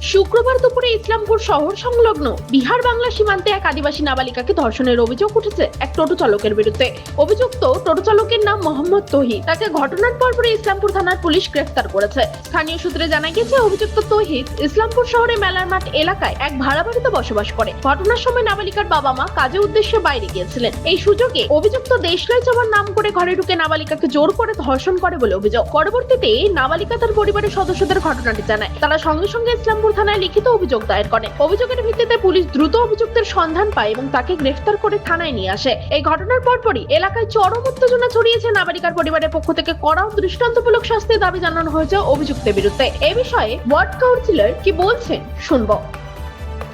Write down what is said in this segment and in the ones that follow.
শুক্রবার দুপুরে ইসলামপুর শহর সংলগ্ন বিহার বাংলা সীমান্তে এক আদিবাসী নাবালিকাকে ধর্ষণের অভিযোগ উঠেছে এক টোটো চালকের বিরুদ্ধে। অভিযুক্ত টোটো চালকের নাম মোহাম্মদ তহিদ। তাকে ঘটনার পরপরই ইসলামপুর থানার পুলিশ গ্রেফতার করেছে। স্থানীয় সূত্রে জানা গেছে অভিযুক্ত তহিদ ইসলামপুর শহরে মেলার মাঠ এলাকায় এক ভাড়া বাড়িতে বসবাস করে। ঘটনার সময় নাবালিকার বাবা মা কাজে উদ্দেশ্যে বাইরে গিয়েছিলেন। এই সুযোগে অভিযুক্ত দেশলাই যাওয়ার নাম করে ঘরে ঢুকে নাবালিকাকে জোর করে ধর্ষণ করে বলে অভিযোগ। পরবর্তীতে নাবালিকা তার পরিবারের সদস্যদের ঘটনাটি জানায়। তারা সঙ্গে সঙ্গে ইসলামপুর থানায় লিখিত অভিযোগ দায়ের করে। অভিযোগের ভিত্তিতে পুলিশ দ্রুত অভিযুক্তের সন্ধান পায় এবং তাকে গ্রেফতার করে থানায় নিয়ে আসে। এই ঘটনার পরপরই এলাকায় চরম উত্তেজনা ছড়িয়েছে নাবালিকার পরিবারের পক্ষ থেকে কড়া দৃষ্টান্তমূলক শাস্তির দাবি জানানো হয়েছে অভিযুক্তের বিরুদ্ধে। এ বিষয়ে ওয়ার্ড কাউন্সিলর কি বলছেন শুনব।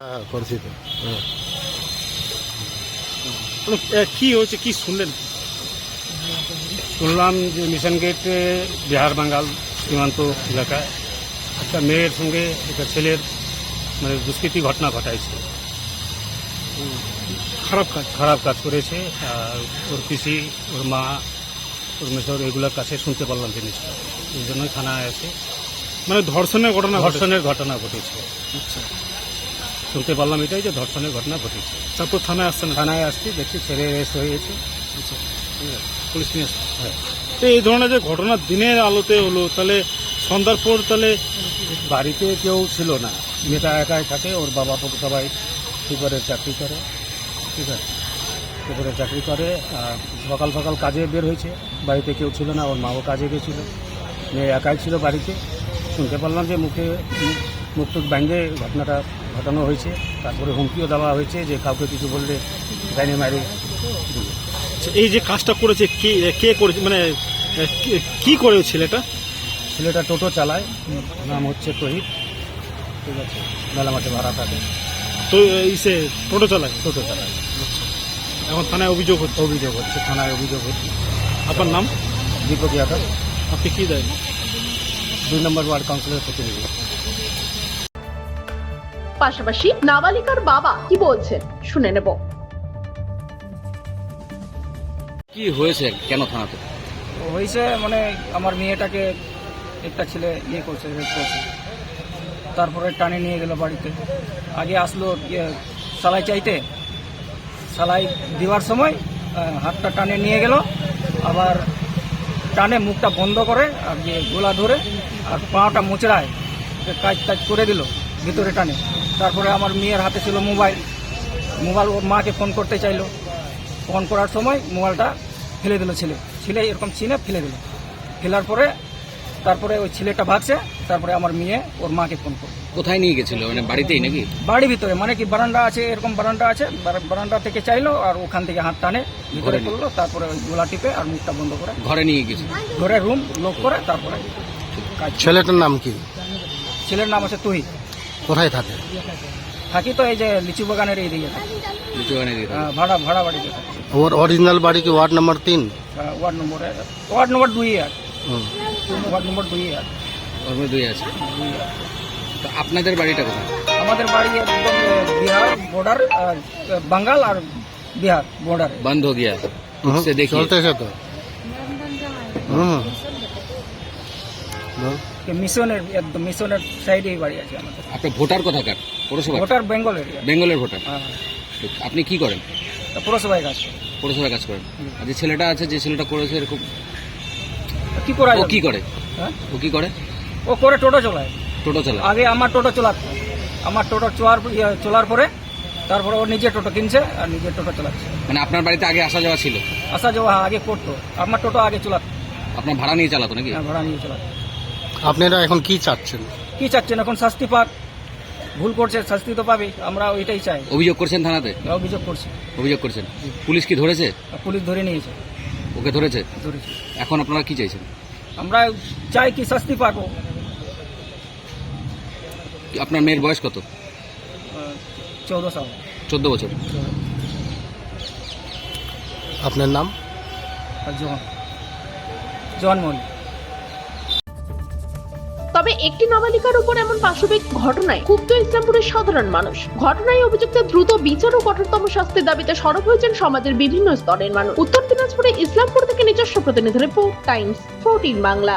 হ্যাঁ হ্যাঁ। মানে, কি হয়েছে কি শুনলেন? শুনলাম যে মিশন গেটে বিহার বাঙ্গাল সীমান্ত এলাকায় একটা মেয়ের সঙ্গে একটা ছেলের মানে দুষ্কৃতি ঘটনা ঘটাইছে। খারাপ কাজ। খারাপ কাজ করেছে আর ওর পিসি ওর মা ওর মেশর এগুলোর কাছে শুনতে পারলাম জিনিসটা এই জন্যই থানায় আছে। মানে ধর্ষণের ঘটনা ধর্ষণের ঘটনা ঘটেছে। আচ্ছা। শুনতে পারলাম এটাই যে ধর্ষণের ঘটনা ঘটেছে। তারপর থানায় আসছে না থানায় আসছি দেখছি ছেলে রেস্ট হয়ে গেছে আচ্ছা, পুলিশ নিয়ে আসছে। হ্যাঁ। তো এই ধরনের যে ঘটনা দিনের আলোতে হলো তাহলে সন্ধ্যার পর তাহলে বাড়িতে কেউ ছিল না। মেয়েটা একাই থাকে ওর বাবা তো সবাই সুপারের চাকরি করে ঠিক আছে? সুপারের চাকরি করে সকাল সকাল কাজে বের হয়েছে। বাড়িতে কেউ ছিল না ওর মাও কাজে গেছিল। মেয়ে একাই ছিল বাড়িতে। শুনতে পারলাম যে মুখে মুখ- টুক ব্যাঙ্গে ঘটনাটা ঘটানো হয়েছে। তারপরে হুমকিও দেওয়া হয়েছে যে কাউকে কিছু বললে গাইনে মারে। আচ্ছা, এই যে কাজটা করেছে কে কে করেছে মানে কি করে ওই ছেলেটা টোটো চালায়। নাম হচ্ছে তহিদ ঠিক আছে মেলা মাঠে ভাড়া থাকে। তো ইসে টোটো চালায়? টোটো চালায়। এখন থানায় অভিযোগ হচ্ছে? অভিযোগ হচ্ছে থানায় অভিযোগ হচ্ছে। আপনার নাম? দীপক যাদব। আপনি কি দেয় দুই নম্বর ওয়ার্ড কাউন্সিলের প্রতিনিধি পাশাপাশি নাবালিকার বাবা কি বলছেন শুনে নেব। কি হয়েছে কেন থানাতে? হয়েছে মানে আমার মেয়েটাকে একটা ছেলে ইয়ে করছে রেপ করছে। তারপরে টানে নিয়ে গেল বাড়িতে। আগে আসলো ইয়ে সালাই চাইতে। সালাই দেওয়ার সময় হাতটা টানে নিয়ে গেল। আবার টানে মুখটা বন্ধ করে, আর যে গোলা ধরে, আর পাটা মোচড়ায় কাজ টাজ করে দিল, ভিতরে টানে। তারপরে আমার মেয়ের হাতে ছিল মোবাইল। মোবাইল, ওর মাকে ফোন করতে চাইলো। ফোন করার সময় মোবাইলটা ফেলে দিল ছেলে। ছেলে এরকম চিনে ফেলে দিল। ফেলার পরে তারপরে ওই ছেলেটা ভাগছে তারপরে আমার মেয়ে ওর মাকে ফোন করল। কোথায় নিয়ে গেছিল? মানে বাড়িতেই নাকি? বাড়ির ভিতরে মানে কি বারান্দা আছে এরকম বারান্দা আছে বারা- বারান্দা থেকে চাইলো আর ওখান থেকে হাত টানে ভিতরে ঘরে নিয়ে- করল তারপরে ওই গোলা টিপে আর মুখটা বন্ধ করে ঘরে নিয়ে গেছিল? ঘরে রুম লক করে তারপরে ছেলেটার নাম কি? ছেলের নাম আছে তুই কোথায় থাকে? থাকি তো এই যে লিচু বাগানের এই দিকে থাকি। লিচু বাগানে দিয়ে আহ, ভাড়া ভাড়া বাড়িতে ওর অরিজিনাল বাড়ি কি ওয়ার্ড নাম্বার তিন? ওয়ার্ড নম্বরে ওয়ার্ড নম্বর দুই আর হুম। ওয়ার্ড নম্বর দুই আর ওর মধ্যে দুই আছে তো আপনাদের বাড়িটা কোথায় আমাদের বাড়ি একদম আহ, বিহার বর্ডার বাঙ্গাল আর বিহার বর্ডারে বন্ধ हो गया হুম, সে দেখি চলতেছে তো হুম বল। মিশনের একদম মিশনের সাইডেই বাড়ি আছে আমাদের আপনি ভোটার কোথাকার পৌরসভা ভোটার বেঙ্গল এরিয়া বেঙ্গলের ভোটার হ্যাঁ আপনি কি করেন তা পুরসভায় কাজ করে। পৌরসভায় কাজ করেন আর যে ছেলেটা আছে যে ছেলেটা করেছে এরকম কি করা ও? কি করে? হ্যাঁ? ও কি করে? ও করে টোটো চলায়। টোটো চালায়। আগে আমার টোটো চলাতো আমার টোটো চলার ইয়ে, চলার পরে তারপরে ও নিজে টোটো কিনছে আর নিজে টোটো চালাচ্ছে। মানে আপনার বাড়িতে আগে আসা যাওয়া ছিল? আসা যাওয়া আগে করতো। আমার টোটো আগে চলাতো। আপনার ভাড়া নিয়ে চালাতো নাকি? হ্যাঁ, ভাড়া নিয়ে চলাতো। আপনারা এখন কি চাচ্ছেন? কি চাচ্ছেন? এখন শাস্তি পাক। ভুল করছে শাস্তি তো পাবে। আমরা ওইটাই চাই। অভিযোগ করছেন থানাতে? অভিযোগ করছি। অভিযোগ করছেন। পুলিশ কি ধরেছে? আর পুলিশ ধরে নিয়েছে। ওকে ধরেছে? ধরেছে। এখন আপনারা কি চাইছেন? আমরা চাই কি শাস্তি পাবো। আপনার মেয়ের বয়স কত? চৌদ্দ সাল। চোদ্দ বছর। আপনার নাম? আর জোহন। জোহন মল্লিক তবে একটি নাবালিকার উপর এমন পাশবিক ঘটনায় ক্ষুব্ধ ইসলামপুরের সাধারণ মানুষ। ঘটনায় অভিযুক্ত দ্রুত বিচার ও কঠোরতম শাস্তির দাবিতে সরব হয়েছেন সমাজের বিভিন্ন স্তরের মানুষ। উত্তর দিনাজপুরে ইসলামপুর থেকে নিজস্ব প্রতিনিধি রিপোর্ট, টাইমস, ফোরটিন বাংলা।